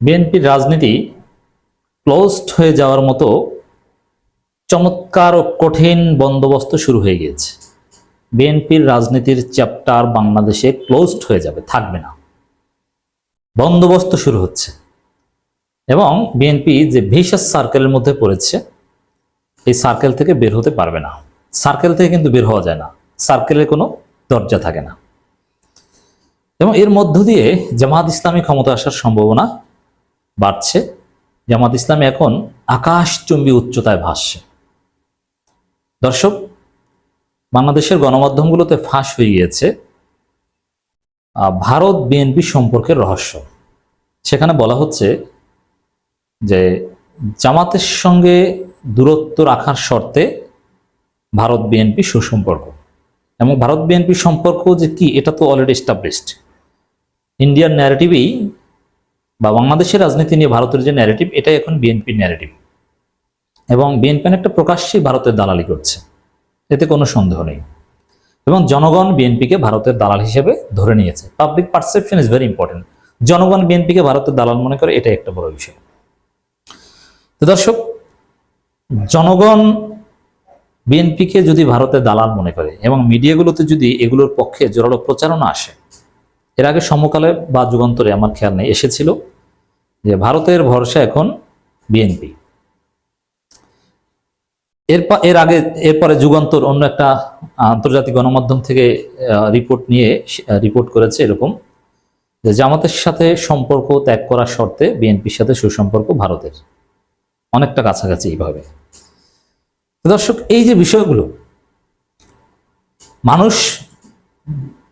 বিএনপির রাজনীতি ক্লোজড হয়ে যাওয়ার মতো চমৎকার ও কঠিন বন্দোবস্ত শুরু হয়ে গিয়েছে। বিএনপির রাজনীতির চ্যাপ্টার বাংলাদেশে ক্লোজড হয়ে যাবে, থাকবে না। বন্দোবস্ত শুরু হচ্ছে এবং বিএনপি যে ভিসাস সার্কেলের মধ্যে পড়েছে, এই সার্কেল থেকে বের হতে পারবে না। সার্কেল থেকে কিন্তু বের হওয়া যায় না। সার্কেলের কোনো দরজা থাকে না। এবং এর মধ্য দিয়ে জামাত ইসলামী ক্ষমতা আসার সম্ভাবনা বাড়ছে, জামাত ইসলামী এখন আকাশচুম্বী উচ্চতায় ভাসছে। দর্শক, বাংলাদেশের গণমাধ্যমগুলোতে ফাঁস হয়ে গিয়েছে ভারত বিএনপি সম্পর্কের রহস্য। সেখানে বলা হচ্ছে যে, জামাতের সঙ্গে দূরত্ব রাখার শর্তে ভারত বিএনপি সুসম্পর্ক। এবং ভারত বিএনপি সম্পর্ক যে কি, এটা তো অলরেডি এস্টাবলিশড ইন্ডিয়ান ন্যারেটিভেই বা বাংলাদেশের রাজনীতি নিয়ে ভারতের যে ন্যারেটিভ এটাই এখন বিএনপির ন্যারেটিভ এবং বিএনপি একটা প্রকাশ্যেই ভারতের দালালি করছে। এতে কোনো সন্দেহ নেই। এবং জনগণ বিএনপিকে ভারতের দালাল হিসেবে ধরে নিয়েছে। Public perception is very important জনগণ বিএনপিকে ভারতের দালাল মনে করে, এটাই একটা বড় বিষয়। তো দর্শক, জনগণ বিএনপিকে যদি ভারতের দালাল মনে করে এবং মিডিয়াগুলোতে যদি এগুলোর পক্ষে জোরালো প্রচারণা আসে এর আগে সমকালে বা যুগান্তরে আমার খেয়াল নেই, এসেছিল যে ভারতের ভরসা এখন বিএনপি। এর পা- এর আগে, এরপরে যুগান্তর অন্য একটা আন্তর্জাতিক গণমাধ্যম থেকে রিপোর্ট নিয়ে রিপোর্ট করেছে এরকম যে জামাতের সাথে সম্পর্ক ত্যাগ করার শর্তে বিএনপির সাথে সুসম্পর্ক ভারতের। অনেকটা কাছাকাছি এইভাবে। দর্শক, এই যে বিষয়গুলো, মানুষ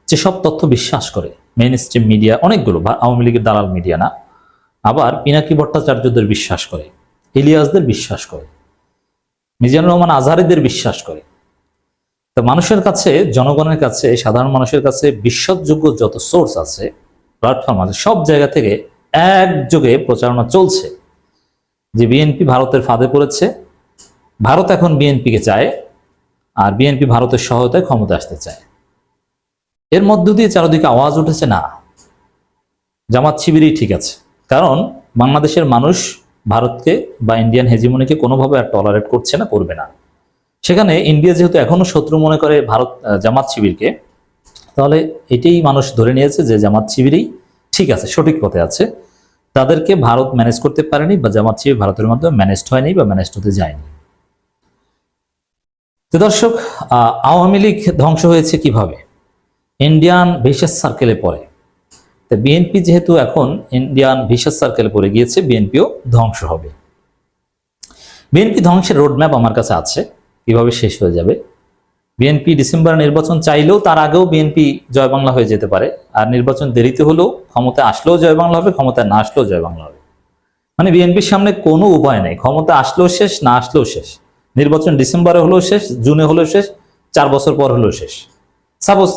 যেসব তথ্য বিশ্বাস করে। মেইন স্ট্রিম মিডিয়া অনেকগুলো বা আওয়ামী লীগের দালাল মিডিয়া না। আবার পিনাকি ভট্টাচার্যদের বিশ্বাস করে, ইলিয়াসদের বিশ্বাস করে, মিজানুর রহমান আজহারিদের বিশ্বাস করে। তো মানুষের কাছে, জনগণের কাছে, সাধারণ মানুষের কাছে বিশ্বাসযোগ্য যত সোর্স আছে প্ল্যাটফর্ম আছে, সব জায়গা থেকে একযোগে প্রচারণা চলছে। যে বিএনপি ভারতের ফাঁদে পড়েছে, ভারত এখন বিএনপিকে চায়, আর বিএনপি ভারতের সহায়তায় ক্ষমতা আসতে চায়। এর মধ্য দিয়ে চারদিকে আওয়াজ উঠেছে না। জামাত শিবিরই ঠিক আছে। কারণ বাংলাদেশের মানুষ ভারতকে বা ইন্ডিয়ান হেজিমনিকে কোনোভাবে আর টলারেট করছে না করবে না। সেখানে ইন্ডিয়া যেহেতু এখনও শত্রু মনে করে ভারত জামাত শিবিরকে তাহলে এটাই মানুষ ধরে নিয়েছে যে জামাত শিবিরই ঠিক আছে সঠিক পথে আছে। তাদেরকে ভারত ম্যানেজ করতে পারেনি বা জামাত শিবির ভারতের মাধ্যমে ম্যানেজড হয়নি বা ম্যানেজড হতে যায়নি। দর্শক আহ, আওয়ামী লীগ ধ্বংস হয়েছে কীভাবে? ইন্ডিয়ান ভিসাস সার্কেলে পড়ে। তো বিএনপি যেহেতু এখন ইন্ডিয়ান ভিসাস সার্কেলে পড়ে গিয়েছে বিএনপিও ধ্বংস হবে। বিএনপি ধ্বংসের রোডম্যাপ আমার কাছে আছে, কীভাবে শেষ হয়ে যাবে। বিএনপি ডিসেম্বর নির্বাচন চাইলেও তার আগেও বিএনপি জয় বাংলা হয়ে যেতে পারে, আর নির্বাচন দেরিতে হলেও ক্ষমতা আসলেও জয় বাংলা হবে, ক্ষমতা না আসলেও জয় বাংলা হবে। মানে বিএনপির সামনে কোনো উপায় নেই, ক্ষমতা আসলেও শেষ, না আসলেও শেষ। নির্বাচন ডিসেম্বরে হলেও শেষ, জুনে হলেও শেষ, চার বছর পর হলেও শেষ। সাপোজ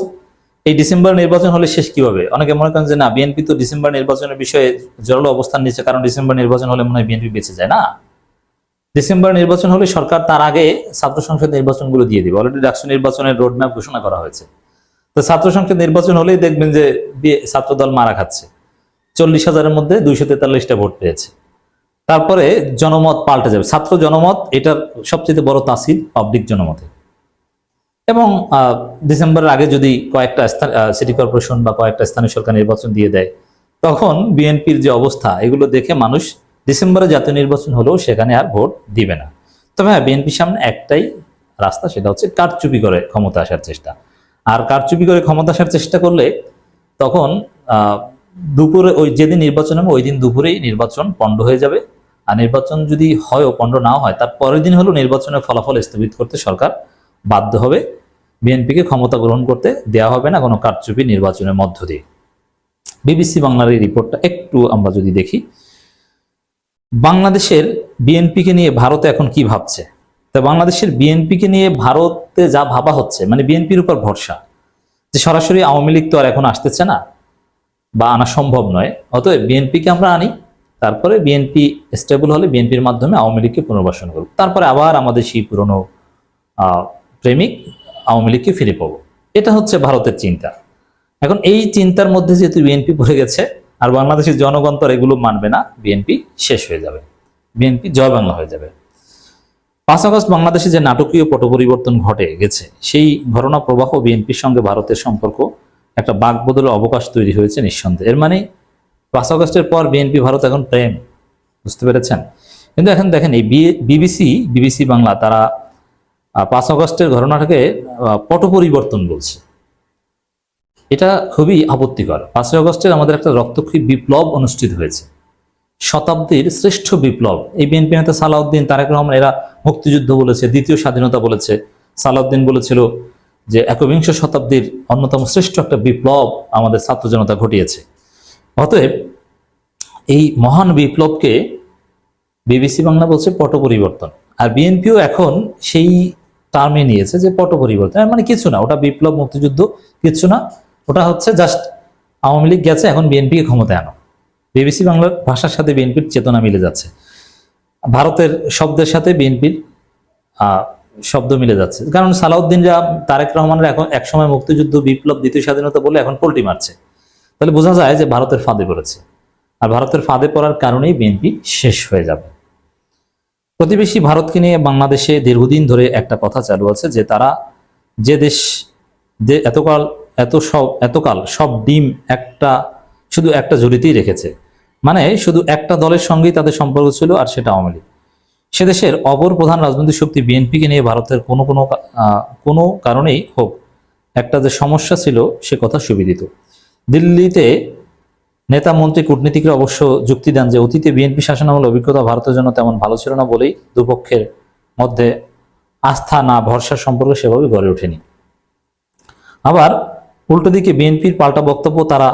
এই ডিসেম্বর নির্বাচন হলে শেষ কীভাবে? অনেকে মনে করেন যে না, বিএনপি তো ডিসেম্বর নির্বাচনের বিষয়ে জোরালো অবস্থান নিচ্ছে, কারণ ডিসেম্বর নির্বাচন হলে মনে হয় বিএনপি বেঁচে যায়, না? ডিসেম্বর নির্বাচন হলে সরকার তার আগে ছাত্র সংসদ নির্বাচনগুলো দিয়ে দিবে। অলরেডি ডাকসু নির্বাচনের রোডম্যাপ ঘোষণা করা হয়েছে। তো ছাত্র সংসদ নির্বাচন হলেই দেখবেন যে বি- ছাত্রদল মারা খাচ্ছে। চল্লিশ হাজারের মধ্যে দুইশো তেতাল্লিশটা ভোট পেয়েছে। তারপরে জনমত পাল্টে যাবে। ছাত্র জনমত, এটার সবচেয়ে বড় তাসিল পাবলিক জনমতে। এবং ডিসেম্বরের আগে যদি কয়েকটা স্থান সিটি কর্পোরেশন বা কয়েকটা স্থানীয় সরকার নির্বাচন দিয়ে দেয়, তখন বিএনপির যে অবস্থা, এগুলো দেখে মানুষ ডিসেম্বরে জাতীয় নির্বাচন হলেও সেখানে আর ভোট দিবে না। তবে হ্যাঁ বিএনপির সামনে একটাই রাস্তা, সেটা হচ্ছে কারচুপি করে ক্ষমতা আসার চেষ্টা। আর কারচুপি করে ক্ষমতা আসার চেষ্টা করলে তখন দুপুরে ওই যেদিন নির্বাচন হবে, ওই দিন দুপুরেই নির্বাচন পণ্ড হয়ে যাবে। আর নির্বাচন যদি হয়ও পণ্ড না হয়, তার পরের দিন হলেও নির্বাচনের ফলাফল স্থগিত করতে সরকার বাধ্য হবে। বিএনপিকে ক্ষমতা গ্রহণ করতে দেওয়া হবে না কোনো কারচুপি নির্বাচনের মধ্য দিয়ে। বিবিসি বাংলার এই রিপোর্টটা একটু আমরা যদি দেখি, বাংলাদেশের বিএনপিকে নিয়ে ভারতে এখন কি ভাবছে? তা বাংলাদেশের বিএনপিকে নিয়ে ভারতে যা ভাবা হচ্ছে মানে বিএনপির উপর ভরসা, যে সরাসরি আওয়ামী লীগ তো আর এখন আসতেছে না, বা আনা সম্ভব নয়, অতএব বিএনপিকে আমরা আনি, তারপরে বিএনপি স্টেবল হলে বিএনপির মাধ্যমে আওয়ামী লীগকে পুনর্বাসন করব তারপরে আবার আমাদের সেই পুরনো প্রেমিক আওয়ামী লীগকে ফিরে পাবো। এটা হচ্ছে ভারতের চিন্তা। এখন এই চিন্তার মধ্যে যেহেতু বিএনপি পড়ে গেছে, আর বাংলাদেশের জনগণ তো এগুলো মানবে না, বিএনপি শেষ হয়ে যাবে। বিএনপি জয় বাংলা হয়ে যাবে। পাঁচ আগস্ট বাংলাদেশে যে নাটকীয় পট পরিবর্তন ঘটে গেছে, সেই ঘটনা প্রবাহ বিএনপির সঙ্গে ভারতের সম্পর্ক, একটা বাকবদলের অবকাশ তৈরি হয়েছে নিঃসন্দেহে। এর মানে পাঁচ আগস্টের পর বিএনপি ভারত এখন প্রেম, বুঝতে পেরেছেন? কিন্তু এখন দেখেন এই বিবিসি বিবিসি বাংলা, তারা পাঁচ আগস্টের ঘটনাটাকে পট পরিবর্তন বলছে। এটা খুবই আপত্তিকর। পাঁচই আগস্টের আমাদের একটা রক্তক্ষয়ী বিপ্লব অনুষ্ঠিত হয়েছে। শতাব্দীর শ্রেষ্ঠ বিপ্লব। এই বিএনপি নেতা সালাউদ্দিন, তারেক রহমান, এরা মুক্তিযুদ্ধ বলেছে, দ্বিতীয় স্বাধীনতা বলেছে। সালাউদ্দিন বলেছিল যে একবিংশ শতাব্দীর অন্যতম শ্রেষ্ঠ একটা বিপ্লব আমাদের ছাত্র জনতা ঘটিয়েছে। অতএব এই মহান বিপ্লবকে বিবিসি বাংলা বলছে পট পরিবর্তন আর বিএনপিও এখন সেই টার্মে নিয়েছে যে পট পরিবর্তন। মানে কিছু না, ওটা বিপ্লব, মুক্তিযুদ্ধ, কিছু না। ওটা হচ্ছে জাস্ট আওয়ামী লীগ গেছে, এখন বিএনপিকে ক্ষমতায় আনো। বিবিসি বাংলার ভাষার সাথে বিএনপির চেতনা মিলে যাচ্ছে। ভারতের শব্দের সাথে বিএনপির শব্দ মিলে যাচ্ছে। কারণ সালাউদ্দিন সালাউদ্দিনরা তারেক রহমানের এখন একসময় মুক্তিযুদ্ধ, বিপ্লব, দ্বিতীয় স্বাধীনতা বলে এখন পোল্টি মারছে। তাহলে বোঝা যায় যে ভারতের ফাঁদে পড়েছে। আর ভারতের ফাঁদে পড়ার কারণেই বিএনপি শেষ হয়ে যাবে। প্রতিবেশী ভারতকে নিয়ে বাংলাদেশে দীর্ঘদিন ধরে একটা কথা চালু আছে যে তারা যে দেশ, যে এতকাল, এত সব, এতকাল সব ডিম একটা, শুধু একটা জুড়িতেই রেখেছে। মানে শুধু একটা দলের সঙ্গেই তাদের সম্পর্ক ছিল আর সেটা আওয়ামী লীগ। সে দেশের অপর প্রধান রাজনৈতিক শক্তি বিএনপিকে নিয়ে ভারতের কোনো কোনো কোনো কারণেই হোক একটা যে সমস্যা ছিল সে কথা সুবিদিত। দিল্লিতে নেতা, মন্ত্রী, কূটনীতিকরা অবশ্য যুক্তি দেন যে অতীতে বিএনপি শাসনামল অভিজ্ঞতা, ভারতের জন্য তেমন ভালো ছিল না বলেই দুপক্ষের মধ্যে আস্থা না ভরসা সম্পর্ক সেভাবে গড়ে ওঠেনি। আবার উল্টো দিকে বিএনপির পাল্টা বক্তব্য, তারা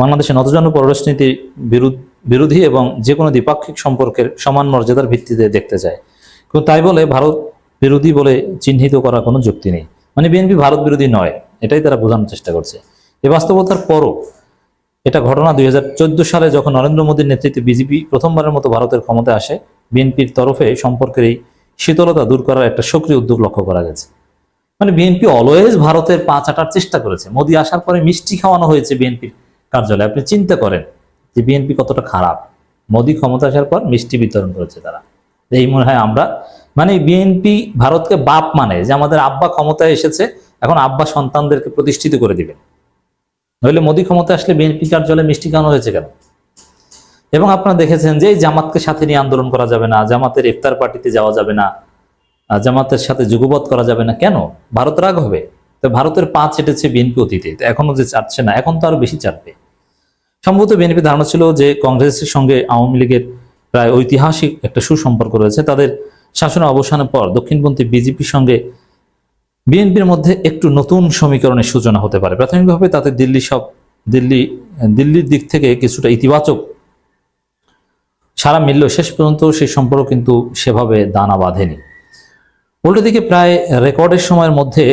বাংলাদেশের নতজন পররাষ্ট্রনীতি বিরোধ বিরোধী এবং যে কোনো দ্বিপাক্ষিক সম্পর্কের সমান মর্যাদার ভিত্তিতে দেখতে চায়। কিন্তু তাই বলে ভারত বিরোধী বলে চিহ্নিত করার কোনো যুক্তি নেই। মানে বিএনপি ভারত বিরোধী নয়, এটাই তারা বোঝানোর চেষ্টা করছে। এ বাস্তবতার পরও এটা ঘটনা দুই হাজার চোদ্দ সালে যখন নরেন্দ্র মোদীর নেতৃত্বে বিজেপি প্রথমবারের মতো ভারতের ক্ষমতায় আসে, বিএনপির তরফে সম্পর্কের এই শীতলতা দূর করার একটা সক্রিয় উদ্যোগ লক্ষ্য করা গেছে। মানে বিএনপি অলওয়েজ ভারতের পা চাটার চেষ্টা করেছে। মোদী আসার পরে মিষ্টি খাওয়ানো হয়েছে বিএনপির কার্যালয়ে। আপনি চিন্তা করেন যে বিএনপি কতটা খারাপ। মোদী ক্ষমতা আসার পর মিষ্টি বিতরণ করেছে তারা। এই মনে হয় আমরা মানে বিএনপি ভারতকে বাপ মানে যে আমাদের আব্বা ক্ষমতায় এসেছে, এখন আব্বা সন্তানদেরকে প্রতিষ্ঠিত করে দিবেন। নইলে মোদী ক্ষমতা আসলে বিএনপি কার্যালয়ে মিষ্টি খাওয়ানো হয়েছে কেন? এবং আপনারা দেখেছেন যে জামাতকে সাথে নিয়ে আন্দোলন করা যাবে না, জামাতের ইফতার পার্টিতে যাওয়া যাবে না জামাতের সাথে যুগবত করা যাবে না। কেন? ভারত রাগ হবে। তো ভারতের পা চেটেছে বিএনপি অতীতে। এখনও যে চাটছে না, এখন তো আরও বেশি চাটবে। সম্ভবত বিএনপি ধারণা ছিল যে কংগ্রেসের সঙ্গে আওয়ামী লীগের প্রায় ঐতিহাসিক একটা সুসম্পর্ক রয়েছে। তাদের শাসনের অবসানের পর দক্ষিণপন্থী বিজেপির সঙ্গে বিএনপির মধ্যে একটু নতুন সমীকরণের সূচনা হতে পারে। প্রাথমিকভাবে তাতে দিল্লি সব, দিল্লি, দিল্লির দিক থেকে কিছুটা ইতিবাচক সারা মিললেও শেষ পর্যন্ত সেই সম্পর্ক কিন্তু সেভাবে দানা বাঁধেনি। উল্টো দিকে প্রায় রেকর্ডের সময়ের মধ্যে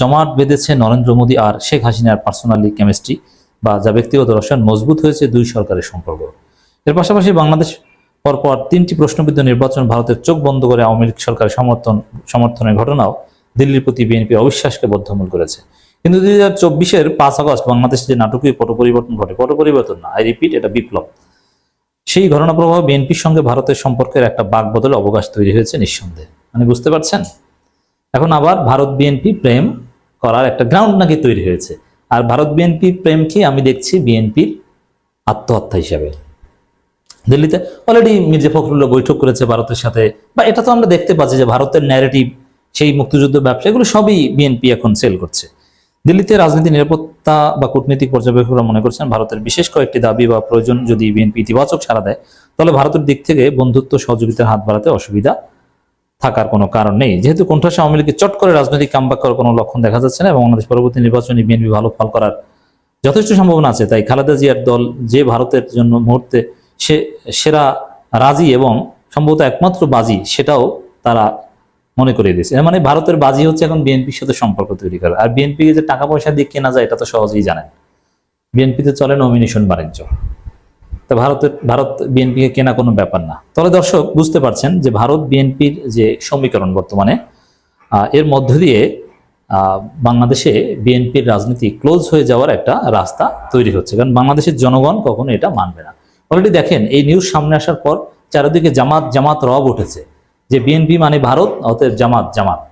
জমাট বেঁধেছে নরেন্দ্র মোদী আর শেখ হাসিনার পার্সোনালি কেমিস্ট্রি বা যা ব্যক্তিগত রসায়ন মজবুত হয়েছে দুই সরকারের সম্পর্ক। এর পাশাপাশি বাংলাদেশ পরপর তিনটি প্রশ্নবিদ্ধ নির্বাচন ভারতের চোখ বন্ধ করে আওয়ামী লীগ সরকারের সমর্থন, সমর্থনের ঘটনাও দিল্লির প্রতি বিএনপি অবিশ্বাসকে বদ্ধমূল করেছে। কিন্তু দুই হাজার চব্বিশের পাঁচ আগস্ট বাংলাদেশে যে নাটকীয় পট পরিবর্তন ঘটে পট পরিবর্তন না আই রিপিট এটা বিপ্লব। সেই ঘটনা প্রভাব বিএনপির সঙ্গে ভারতের সম্পর্কের একটা বাক বদলে অবকাশ তৈরি হয়েছে নিঃসন্দেহে। মানে বুঝতে পারছেন? এখন আবার ভারত বিএনপি প্রেম করার একটা গ্রাউন্ড নাকি তৈরি হয়েছে। আর ভারত বিএনপি প্রেমকে আমি দেখছি বিএনপির আত্মহত্যা হিসাবে। দিল্লিতে অলরেডি মির্জা ফখরুল্লাহ বৈঠক করেছে ভারতের সাথে। বা এটা তো আমরা দেখতে পাচ্ছি যে ভারতের ন্যারেটিভ সেই মুক্তিযুদ্ধ ব্যবসা, এগুলো সবই বিএনপি এখন সেল করছে। দিল্লিতে রাজনীতি, নিরাপত্তা বা কূটনৈতিক পর্যবেক্ষকরা মনে করছেন ভারতের বিশেষ কয়েকটি দাবি বা প্রয়োজন যদি বিএনপি ইতিবাচক সাড়া দেয়, তাহলে ভারতের দিক থেকে বন্ধুত্ব, সহযোগিতার হাত বাড়াতে অসুবিধা থাকার কোনো কারণ নেই। যেহেতু কোণঠাসা আওয়ামী চট করে রাজনৈতিক কামবাক করার কোনো লক্ষণ দেখা যাচ্ছে না এবং বাংলাদেশ পরবর্তী নির্বাচনে বিএনপি ভালো ফল করার যথেষ্ট সম্ভাবনা আছে, তাই খালেদা জিয়ার দল যে ভারতের জন্য মুহূর্তে সে, সেরা রাজি এবং সম্ভবত একমাত্র বাজি, সেটাও তারা মনে করে দিয়েছে। মানে ভারতের বাজি হচ্ছে এখন বিএনপির সাথে সম্পর্ক তৈরি করা। আর বিএনপি যে টাকা পয়সা দিয়ে কেনা যায় এটা তো সহজেই জানেন। বিএনপিতে চলে নমিনেশন বাণিজ্য। তা ভারতের, ভারত বিএনপিকে কেনা কোনো ব্যাপার না। তবে দর্শক, বুঝতে পারছেন যে ভারত বিএনপির যে সমীকরণ বর্তমানে এর মধ্য দিয়ে বাংলাদেশে বিএনপির রাজনীতি ক্লোজ হয়ে যাওয়ার একটা রাস্তা তৈরি হচ্ছে। কারণ বাংলাদেশের জনগণ কখনো এটা মানবে না। অলরেডি দেখেন, এই নিউজ সামনে আসার পর চারিদিকে জামাত জামাত রব উঠেছে। যে বিএনপি মানে ভারত অতএব জামাত জামাত।